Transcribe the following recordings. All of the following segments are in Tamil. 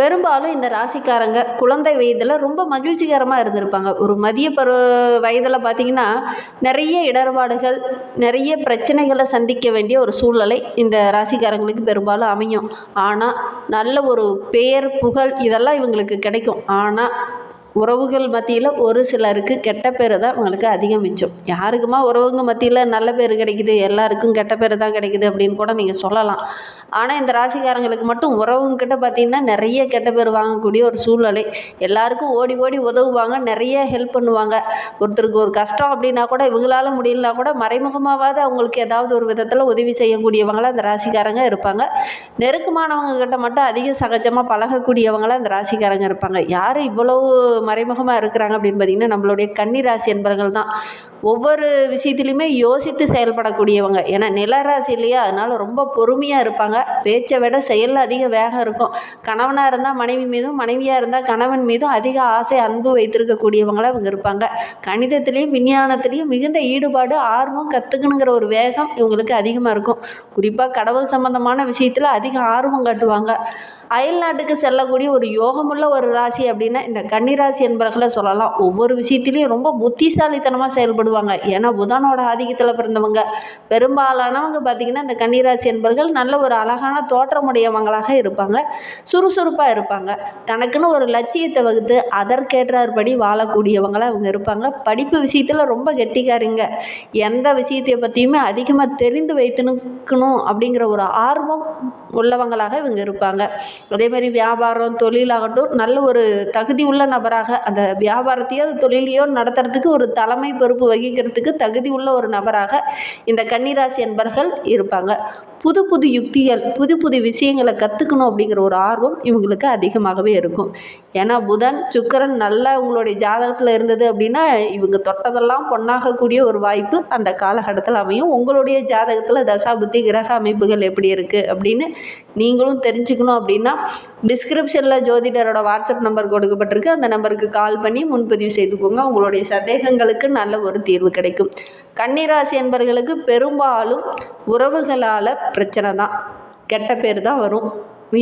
பெரும்பாலும் இந்த ராசிக்காரங்க குழந்தை வயதில் ரொம்ப மகிழ்ச்சிகரமாக இருந்திருப்பாங்க. ஒரு மதிய பருவ வயதில் பார்த்திங்கன்னா நிறைய இடர்பாடுகள் நிறைய பிரச்சனைகளை சந்திக்க வேண்டிய ஒரு சூழ்நிலை இந்த ராசிக்காரங்களுக்கு பெரும்பாலும் அமையும். ஆனால் நல்ல ஒரு பெயர் புகழ் இதெல்லாம் இவங்களுக்கு கிடைக்கும். ஆனால் உறவுகள் மத்தியில் ஒரு சிலருக்கு கெட்ட பேர் தான் அவங்களுக்கு அதிகம் மிச்சம். யாருக்குமா உறவுங்க மத்தியில் நல்ல பேர் கிடைக்குது எல்லாருக்கும் கெட்ட பேர் தான் கிடைக்குது அப்படின்னு கூட நீங்கள் சொல்லலாம். ஆனால் இந்த ராசிக்காரங்களுக்கு மட்டும் உறவுங்கிட்ட பார்த்தீங்கன்னா நிறைய கெட்ட பேர் வாங்கக்கூடிய ஒரு சூழ்நிலை. எல்லாருக்கும் ஓடி ஓடி உதவுவாங்க நிறைய ஹெல்ப் பண்ணுவாங்க. ஒருத்தருக்கு ஒரு கஷ்டம் அப்படின்னா கூட இவங்களால முடியலனா கூட மறைமுகமாவது அவங்களுக்கு ஏதாவது ஒரு விதத்தில் உதவி செய்யக்கூடியவங்களாக அந்த ராசிக்காரங்க இருப்பாங்க. நெருக்கமானவங்க கிட்ட மட்டும் அதிக சகஜமாக பழகக்கூடியவங்களாக அந்த ராசிக்காரங்க இருப்பாங்க. யார் இவ்வளவு மறைமுகமாக இருக்கிறாங்க அப்படின்னு பார்த்தீங்கன்னா நம்மளுடைய கன்னிராசி என்பர்கள் தான். ஒவ்வொரு விஷயத்துலையுமே யோசித்து செயல்படக்கூடியவங்க. ஏன்னா நிலராசி இல்லையா? அதனால் ரொம்ப பொறுமையாக இருப்பாங்க. பேச்சை விட செயலில் அதிக வேகம் இருக்கும். கணவனாக இருந்தால் மனைவி மீதும் மனைவியாக இருந்தால் கணவன் மீதும் அதிக ஆசை அன்பு வைத்திருக்கக்கூடியவங்களாக இவங்க இருப்பாங்க. கணிதத்துலேயும் விஞ்ஞானத்துலேயும் மிகுந்த ஈடுபாடு ஆர்வம் கற்றுக்கணுங்கிற ஒரு வேகம் இவங்களுக்கு அதிகமாக இருக்கும். குறிப்பாக கடவுள் சம்பந்தமான விஷயத்தில் அதிக ஆர்வம் காட்டுவாங்க. அயல் நாட்டுக்கு செல்லக்கூடிய ஒரு யோகமுள்ள ஒரு ராசி அப்படின்னா இந்த கன்னிராசி என்பவர்களை சொல்லலாம். ஒவ்வொரு விஷயத்துலையும் ரொம்ப புத்திசாலித்தனமாக செயல்படுவாங்க. ஏன்னா புதனோட ஆதிக்கத்தில் பிறந்தவங்க. பெரும்பாலானவங்க பார்த்திங்கன்னா இந்த கன்னிராசி என்பவர்கள் நல்ல ஒரு அழகான தோற்றமுடையவங்களாக இருப்பாங்க. சுறுசுறுப்பாக இருப்பாங்க. தனக்குன்னு ஒரு லட்சியத்தை வகுத்து அதற்கேற்றாற்படி வாழக்கூடியவங்களாக அவங்க இருப்பாங்க. படிப்பு விஷயத்தில் ரொம்ப கெட்டிக்காரிங்க. எந்த விஷயத்தை பற்றியுமே அதிகமாக தெரிந்து வைத்துனுக்கணும் அப்படிங்கிற ஒரு ஆர்வம் உள்ளவங்களாக இவங்க இருப்பாங்க. அதே மாதிரி வியாபாரம் தொழிலாகட்டும் நல்ல ஒரு தகுதி உள்ள நபராக அந்த வியாபாரத்தையோ அந்த தொழிலையோ நடத்துறதுக்கு ஒரு தலைமை பொறுப்பு வகிக்கிறதுக்கு தகுதி உள்ள ஒரு நபராக இந்த கன்னிராசி என்பர்கள் இருப்பாங்க. புது புது யுக்திகள் புது புது விஷயங்களை கற்றுக்கணும் அப்படிங்கிற ஒரு ஆர்வம் இவங்களுக்கு அதிகமாகவே இருக்கும். ஏன்னா புதன் சுக்கிரன் நல்லா உங்களுடைய ஜாதகத்தில் இருந்தது அப்படின்னா இவங்க தொட்டதெல்லாம் பொன்னாகக்கூடிய ஒரு வாய்ப்பு அந்த காலகட்டத்தில் அமையும். உங்களுடைய ஜாதகத்தில் தசாபுத்தி கிரக அமைப்புகள் எப்படி இருக்குது அப்படின்னு நீங்களும் தெரிஞ்சுக்கணும் அப்படின்னா டிஸ்கிரிப்ஷனில் ஜோதிடரோட வாட்ஸ்அப் நம்பர் கொடுக்கப்பட்டிருக்கு. அந்த நம்பருக்கு கால் பண்ணி முன்பதிவு செய்துக்கோங்க. உங்களுடைய சந்தேகங்களுக்கு நல்ல ஒரு தீர்வு கிடைக்கும். கன்னிராசி என்பவர்களுக்கு பெரும்பாலும் உறவுகளால் பிரச்சனை தான். கெட்ட பேர் தான் வரும்.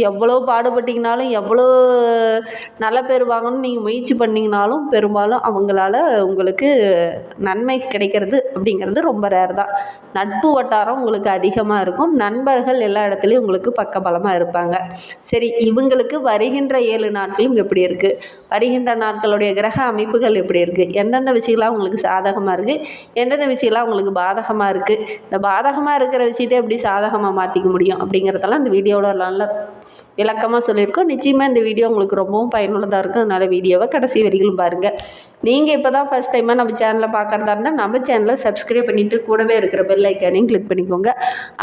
எவ்வளோ பாடுபட்டிங்கனாலும் எவ்வளோ நல்ல பேர் வாங்கணும்னு நீங்கள் முயற்சி பண்ணிங்கனாலும் பெரும்பாலும் அவங்களால உங்களுக்கு நன்மை கிடைக்கிறது அப்படிங்கிறது ரொம்ப ரேர் தான். நட்பு வட்டாரம் உங்களுக்கு அதிகமாக இருக்கும். நண்பர்கள் எல்லா இடத்துலையும் உங்களுக்கு பக்கபலமாக இருப்பாங்க. சரி இவங்களுக்கு வருகின்ற ஏழு நாட்களும் எப்படி இருக்குது வருகின்ற நாட்களுடைய கிரக அமைப்புகள் எப்படி இருக்குது எந்தெந்த விஷயம்லாம் உங்களுக்கு சாதகமாக இருக்குது எந்தெந்த விஷயம்லாம் உங்களுக்கு பாதகமாக இருக்குது இந்த பாதகமாக இருக்கிற விஷயத்தை எப்படி சாதகமாக மாற்றிக்க முடியும் அப்படிங்கிறதெல்லாம் இந்த வீடியோவில் நல்ல விளக்கமாக சொல்லியிருக்கோம். நிச்சயமாக இந்த வீடியோ உங்களுக்கு ரொம்பவும் பயனுள்ளதாக இருக்கும். அதனால் வீடியோவை கடைசி வரையிலும் பாருங்கள் நீங்கள் இப்போ தான் ஃபஸ்ட் டைமாக நம்ம சேனலை பார்க்குறதா இருந்தால் நம்ம சேனலை சப்ஸ்கிரைப் பண்ணிவிட்டு கூடவே இருக்கிற பெல் ஐக்கானையும் கிளிக் பண்ணிக்கோங்க.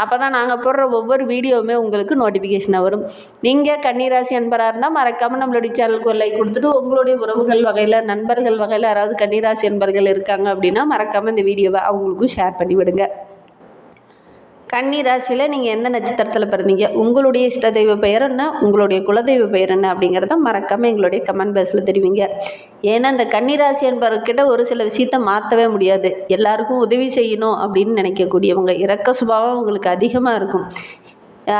அப்போ தான் நாங்கள் போடுற ஒவ்வொரு வீடியோவுமே உங்களுக்கு நோட்டிஃபிகேஷனாக வரும். நீங்கள் கன்னிராசி அன்பராக இருந்தால் மறக்காமல் நம்மளுடைய சேனலுக்கு ஒரு லைக் கொடுத்துட்டு உங்களுடைய உறவுகள் வகையில் நண்பர்கள் வகையில் யாராவது கன்னிராசி அன்பர்கள் இருக்காங்க அப்படின்னா மறக்காமல் இந்த வீடியோவை அவங்களுக்கும் ஷேர் பண்ணி விடுங்க கன்னி ராசியில் நீங்கள் எந்த நட்சத்திரத்தில் பிறந்தீங்க? உங்களுடைய இஷ்ட தெய்வ பெயர் என்ன? உங்களுடைய குலதெய்வ பெயர் என்ன? அப்படிங்கிறத மறக்காமல் எங்களுடைய கமெண்ட் பாக்ஸில் தெரிவிங்க. ஏன்னா இந்த கன்னி ராசி என்பவர்கிட்ட ஒரு சில விஷயத்த மாற்றவே முடியாது. எல்லாருக்கும் உதவி செய்யணும் அப்படின்னு நினைக்கக்கூடியவங்க. இறக்க சுபாவம் உங்களுக்கு அதிகமாக இருக்கும்.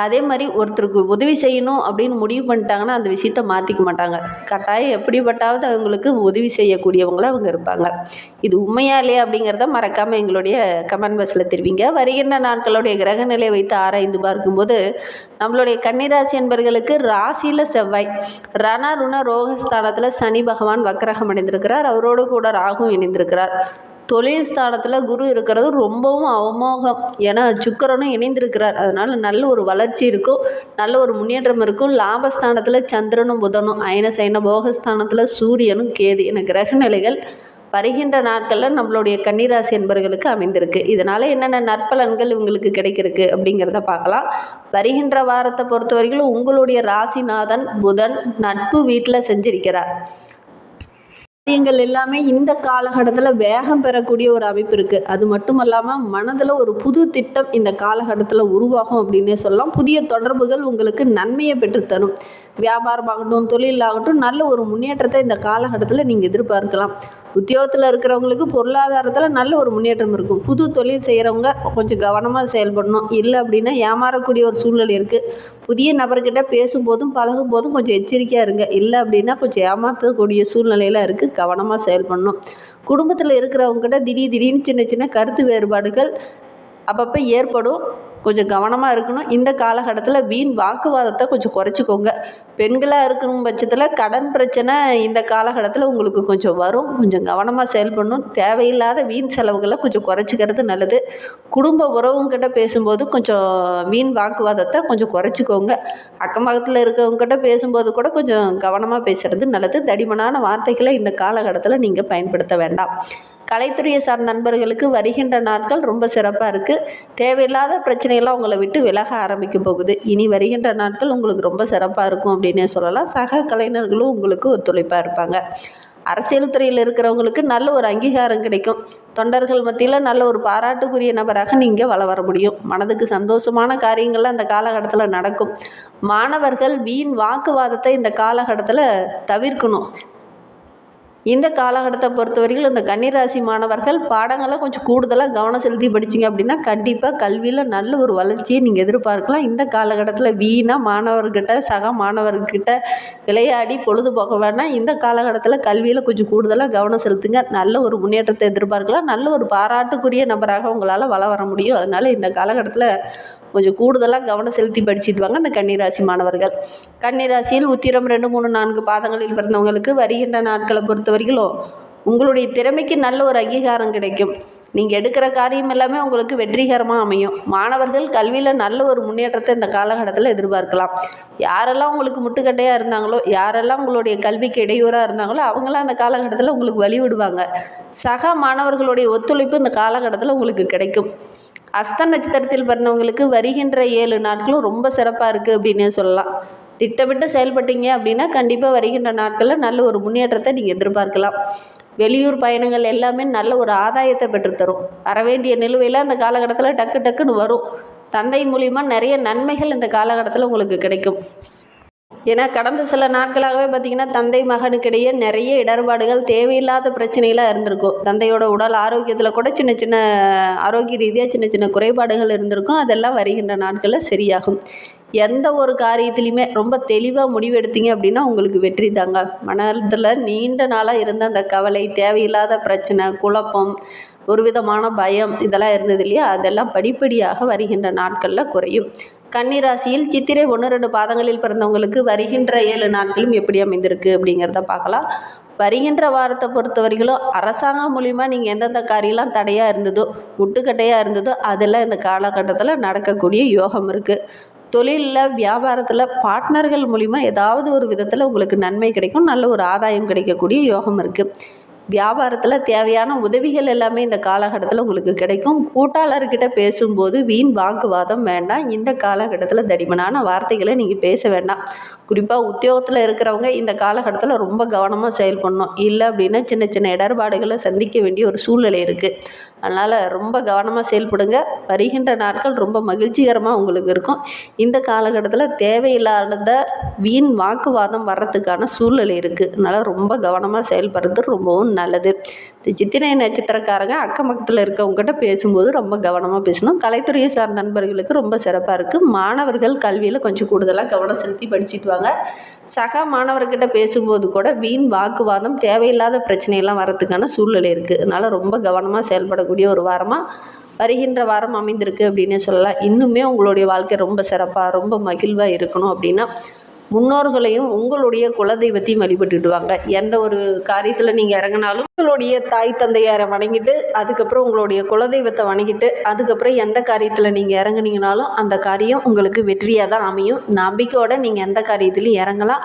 அதே மாதிரி ஒருத்தருக்கு உதவி செய்யணும் அப்படின்னு முடிவு பண்ணிட்டாங்கன்னா அந்த விஷயத்த மாற்றிக்க மாட்டாங்க. கட்டாயம் எப்படிப்பட்டாவது அவங்களுக்கு உதவி செய்யக்கூடியவங்களாக அவங்க இருப்பாங்க. இது உண்மையா இல்லையா அப்படிங்கிறத மறக்காமல் எங்களுடைய கமெண்ட் பாக்ஸில் தெரிவிங்க. வருகின்ற நாட்களுடைய கிரக நிலை வைத்து ஆராய்ந்து பார்க்கும்போது நம்மளுடைய கன்னிராசி என்பர்களுக்கு ராசியில் செவ்வாய் ரண ருண ரோகஸ்தானத்தில் சனி பகவான் வக்கரகம் அடைந்திருக்கிறார் அவரோடு கூட ராகும் இணைந்திருக்கிறார். தொழில் ஸ்தானத்தில் குரு இருக்கிறது ரொம்பவும் அவமோகம். ஏன்னா சுக்கரனும் இணைந்திருக்கிறார். அதனால் நல்ல ஒரு வளர்ச்சி இருக்கும். நல்ல ஒரு முன்னேற்றம் இருக்கும். லாபஸ்தானத்தில் சந்திரனும் புதனும். அயன சைன போகஸ்தானத்தில் சூரியனும் கேது என கிரக நிலைகள் வருகின்ற நாட்களில் நம்மளுடைய கன்னிராசி என்பர்களுக்கு அமைந்திருக்கு. இதனால் என்னென்ன நற்பலன்கள் இவங்களுக்கு கிடைக்கிறதுக்கு அப்படிங்கிறத பார்க்கலாம். வருகின்ற வாரத்தை பொறுத்த வரைக்கும் உங்களுடைய ராசிநாதன் புதன் நட்பு வீட்டில் செஞ்சிருக்கிறார். காரியங்கள் எல்லாமே இந்த காலகட்டத்தில் வேகம் பெறக்கூடிய ஒரு அமைப்பு இருக்குது அது மட்டும் இல்லாமல் மனதில் ஒரு புது திட்டம் இந்த காலகட்டத்தில் உருவாகும் அப்படின்னே சொல்லலாம். புதிய தொடர்புகள் உங்களுக்கு நன்மையை பெற்றுத்தரும். வியாபாரமாகட்டும் தொழிலாகட்டும் நல்ல ஒரு முன்னேற்றத்தை இந்த காலகட்டத்தில் நீங்கள் எதிர்பார்க்கலாம். உத்தியோகத்தில் இருக்கிறவங்களுக்கு பொருளாதாரத்தில் நல்ல ஒரு முன்னேற்றம் இருக்கும். புது தொழில் செய்கிறவங்க கொஞ்சம் கவனமாக செயல்படணும். இல்லை அப்படின்னா ஏமாறக்கூடிய ஒரு சூழ்நிலை இருக்குது புதிய நபர்கிட்ட பேசும்போதும் பழகும் போதும் கொஞ்சம் எச்சரிக்கையாக இருங்க. இல்லை அப்படின்னா கொஞ்சம் ஏமாற்றக்கூடிய சூழ்நிலையில் இருக்குது கவனமாக செயல்படணும். குடும்பத்தில் இருக்கிறவங்ககிட்ட திடீர் திடீர்னு சின்ன சின்ன கருத்து வேறுபாடுகள் அப்பப்போ ஏற்படும். கொஞ்சம் கவனமாக இருக்கணும். இந்த காலகட்டத்தில் வீண் வாக்குவாதத்தை கொஞ்சம் குறைச்சிக்கோங்க. பெண்களாக இருக்கும் பட்சத்தில் கடன் பிரச்சனை இந்த காலகட்டத்தில் உங்களுக்கு கொஞ்சம் வரும். கொஞ்சம் கவனமாக செயல்படணும். தேவையில்லாத வீண் செலவுகளை கொஞ்சம் குறைச்சிக்கிறது நல்லது. குடும்ப உறவுங்கிட்ட பேசும்போது கொஞ்சம் வீண் வாக்குவாதத்தை கொஞ்சம் குறைச்சிக்கோங்க. அக்கம் பக்கத்தில் இருக்கவங்ககிட்ட பேசும்போது கூட கொஞ்சம் கவனமாக பேசுகிறது நல்லது. தடிமனான வார்த்தைகளை இந்த காலகட்டத்தில் நீங்கள் பயன்படுத்த வேண்டாம். கலைத்துறையை சார்ந்த நண்பர்களுக்கு வருகின்ற நாட்கள் ரொம்ப சிறப்பாக இருக்குது தேவையில்லாத பிரச்சனையெல்லாம் உங்களை விட்டு விலக ஆரம்பிக்க போகுது. இனி வருகின்ற நாட்கள் உங்களுக்கு ரொம்ப சிறப்பாக இருக்கும் அப்படின்னே சொல்லலாம். சக கலைஞர்களும் உங்களுக்கு ஒத்துழைப்பாக இருப்பாங்க. அரசியல் துறையில் இருக்கிறவங்களுக்கு நல்ல ஒரு அங்கீகாரம் கிடைக்கும். தொண்டர்கள் மத்தியில் நல்ல ஒரு பாராட்டுக்குரிய நபராக நீங்கள் வள வர முடியும். மனதுக்கு சந்தோஷமான காரியங்கள்லாம் அந்த காலகட்டத்தில் நடக்கும். மாணவர்கள் வீண் வாக்குவாதத்தை இந்த காலகட்டத்தில் தவிர்க்கணும். இந்த காலகட்டத்தை பொறுத்த வரைக்கும் இந்த கன்னிராசி மாணவர்கள் பாடங்களை கொஞ்சம் கூடுதலாக கவனம் செலுத்தி படிச்சிங்க அப்படின்னா கண்டிப்பாக கல்வியில் நல்ல ஒரு வளர்ச்சியை நீங்கள் எதிர்பார்க்கலாம். இந்த காலகட்டத்தில் வீணாக மாணவர்கிட்ட சக மாணவர்கிட்ட விளையாடி பொழுது வேணால் இந்த காலகட்டத்தில் கல்வியில் கொஞ்சம் கூடுதலாக கவனம் செலுத்துங்க. நல்ல ஒரு முன்னேற்றத்தை எதிர்பார்க்கலாம். நல்ல ஒரு பாராட்டுக்குரிய நபராக உங்களால் வள வர முடியும். அதனால் இந்த காலகட்டத்தில் கொஞ்சம் கூடுதலாக கவனம் செலுத்தி படிச்சுட்டு வாங்க அந்த கன்னிராசி மாணவர்கள். கன்னிராசியில் உத்திரம் ரெண்டு மூணு நான்கு பாதங்களில் பிறந்தவங்களுக்கு வருகின்ற நாட்களை பொறுத்தவரை வரைக்கும் உங்களுடைய திறமைக்கு நல்ல ஒரு அங்கீகாரம் கிடைக்கும். நீங்கள் எடுக்கிற காரியம் எல்லாமே உங்களுக்கு வெற்றிகரமாக அமையும். மாணவர்கள் கல்வியில் நல்ல ஒரு முன்னேற்றத்தை இந்த காலகட்டத்தில் எதிர்பார்க்கலாம். யாரெல்லாம் உங்களுக்கு முட்டுக்கட்டையாக இருந்தாங்களோ யாரெல்லாம் உங்களுடைய கல்விக்கு இடையூறாக இருந்தாங்களோ அவங்களாம் அந்த காலகட்டத்தில் உங்களுக்கு வழி விடுவாங்க சக மாணவர்களுடைய ஒத்துழைப்பு இந்த காலகட்டத்தில் உங்களுக்கு கிடைக்கும். அஸ்த நட்சத்திரத்தில் பிறந்தவங்களுக்கு வருகின்ற ஏழு நாட்களும் ரொம்ப சிறப்பாக இருக்குது அப்படின்னே சொல்லலாம். திட்டமிட்டு செயல்பட்டீங்க அப்படின்னா கண்டிப்பாக வருகின்ற நாட்களில் நல்ல ஒரு முன்னேற்றத்தை நீங்கள் எதிர்பார்க்கலாம். வெளியூர் பயணங்கள் எல்லாமே நல்ல ஒரு ஆதாயத்தை பெற்றுத்தரும். வர வேண்டிய நிலுவையில் அந்த காலகட்டத்தில் டக்கு டக்குன்னு வரும். தந்தை மூலிமா நிறைய நன்மைகள் இந்த காலகட்டத்தில் உங்களுக்கு கிடைக்கும். ஏன்னா கடந்த சில நாட்களாகவே பார்த்திங்கன்னா தந்தை மகனுக்கிடையே நிறைய இடர்பாடுகள் தேவையில்லாத பிரச்சனைகளாக இருந்திருக்கும். தந்தையோட உடல் ஆரோக்கியத்தில் கூட சின்ன சின்ன ஆரோக்கிய ரீதியாக சின்ன சின்ன குறைபாடுகள் இருந்திருக்கும். அதெல்லாம் வருகின்ற நாட்களில் சரியாகும். எந்த ஒரு காரியத்துலேயுமே ரொம்ப தெளிவாக முடிவெடுத்தீங்க அப்படின்னா உங்களுக்கு வெற்றி தாங்க. மனதில் நீண்ட நாளாக இருந்த அந்த கவலை தேவையில்லாத பிரச்சனை குழப்பம் ஒரு விதமான பயம் இதெல்லாம் இருந்தது இல்லையா? அதெல்லாம் படிப்படியாக வருகின்ற நாட்களில் குறையும். கன்னிராசியில் சித்திரை ஒன்று ரெண்டு பாதங்களில் பிறந்தவங்களுக்கு வருகின்ற ஏழு நாட்களும் எப்படி அமைந்திருக்கு அப்படிங்கிறத பார்க்கலாம். வருகின்ற வாரத்தை பொறுத்த வரைக்கும் அரசாங்கம் மூலிமா நீங்கள் எந்தெந்த காரியெல்லாம் தடையாக இருந்ததோ முட்டுக்கட்டையாக இருந்ததோ அதெல்லாம் இந்த காலகட்டத்தில் நடக்கக்கூடிய யோகம் இருக்குது தொழிலில் வியாபாரத்தில் பார்ட்னர்கள் மூலிமா ஏதாவது ஒரு விதத்தில் உங்களுக்கு நன்மை கிடைக்கும் நல்ல ஒரு ஆதாயம் கிடைக்கக்கூடிய யோகம் இருக்குது வியாபாரத்தில் தேவையான உதவிகள் எல்லாமே இந்த காலகட்டத்தில் உங்களுக்கு கிடைக்கும். கூட்டாளர்கிட்ட பேசும்போது வீண் வாக்குவாதம் வேண்டாம். இந்த காலகட்டத்தில் தடிமனான வார்த்தைகளை நீங்கள் பேச வேண்டாம். குறிப்பாக உத்தியோகத்தில் இருக்கிறவங்க இந்த காலகட்டத்தில் ரொம்ப கவனமாக செயல்படணும். இல்லை அப்படின்னா சின்ன சின்ன இடர்பாடுகளை சந்திக்க வேண்டிய ஒரு சூழ்நிலை இருக்குது அதனால் ரொம்ப கவனமாக செயல்படுங்க. வருகின்ற நாட்கள் ரொம்ப மகிழ்ச்சிகரமாக உங்களுக்கு இருக்கும். இந்த காலகட்டத்தில் தேவையில்லாத வீண் வாக்குவாதம் வர்றதுக்கான சூழ்நிலை இருக்குது அதனால் ரொம்ப கவனமாக செயல்படுறது ரொம்பவும் நல்லது. இந்த சித்திரை நட்சத்திரக்காரங்க அக்கம் பக்கத்தில் இருக்கவங்ககிட்ட பேசும்போது ரொம்ப கவனமாக பேசணும். கலைத்துறையை சார்ந்த நண்பர்களுக்கு ரொம்ப சிறப்பாக இருக்குது மாணவர்கள் கல்வியில் கொஞ்சம் கூடுதலாக கவனம் செலுத்தி படிச்சுட்டு வாங்க. சக மாணவர்கிட்ட பேசும்போது கூட வீண் வாக்குவாதம் தேவையில்லாத பிரச்சனையெல்லாம் வரத்துக்கான சூழ்நிலை இருக்குது அதனால் ரொம்ப கவனமாக செயல்படக்கூடிய ஒரு வாரமாக வருகின்ற வாரம் அமைந்திருக்கு அப்படின்னு சொல்லலாம். இன்னுமே உங்களுடைய வாழ்க்கை ரொம்ப சிறப்பாக ரொம்ப மகிழ்வாக இருக்கணும் அப்படின்னா முன்னோர்களையும் உங்களுடைய குலதெய்வத்தையும் வழிபட்டுட்டு வாங்க எந்த ஒரு காரியத்தில் நீங்கள் இறங்கினாலும் உங்களுடைய தாய் தந்தையாரை வணங்கிட்டு அதுக்கப்புறம் உங்களுடைய குலதெய்வத்தை வணங்கிட்டு அதுக்கப்புறம் எந்த காரியத்தில் நீங்கள் இறங்குனீங்கனாலும் அந்த காரியம் உங்களுக்கு வெற்றியாக தான் அமையும். நம்பிக்கையோடு நீங்கள் எந்த காரியத்திலையும் இறங்கலாம்.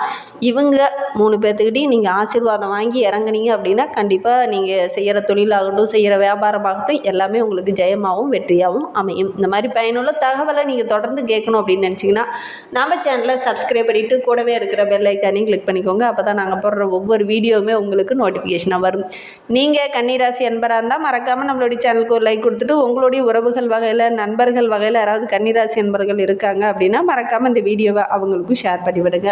இவங்க மூணு பேர்த்துக்கிட்டையும் நீங்கள் ஆசீர்வாதம் வாங்கி இறங்குனீங்க அப்படின்னா கண்டிப்பாக நீங்கள் செய்கிற தொழிலாகட்டும் செய்கிற வியாபாரமாகட்டும் எல்லாமே உங்களுக்கு ஜெயமாகவும் வெற்றியாகவும் அமையும். இந்த மாதிரி பயனுள்ள தகவலை நீங்கள் தொடர்ந்து கேட்கணும் அப்படின்னு நினச்சிங்கன்னா நம்ம சேனலை சப்ஸ்கிரைப் பண்ணிவிட்டு கூடவே இருக்கிற பெல் ஐக்கானையும் கிளிக் பண்ணிக்கோங்க. அப்போ தான் நாங்கள் போடுற ஒவ்வொரு வீடியோவுமே உங்களுக்கு நோட்டிஃபிகேஷனாக வரும். நீங்கள் கன்னிராசி அன்பராக இருந்தால் மறக்காமல் நம்மளுடைய சேனலுக்கு ஒரு லைக் கொடுத்துட்டு உங்களுடைய உறவுகள் வகையில் நண்பர்கள் வகையில் யாராவது கன்னிராசி அன்பர்கள் இருக்காங்க அப்படின்னா மறக்காமல் இந்த வீடியோவை அவங்களுக்கும் ஷேர் பண்ணிவிடுங்க.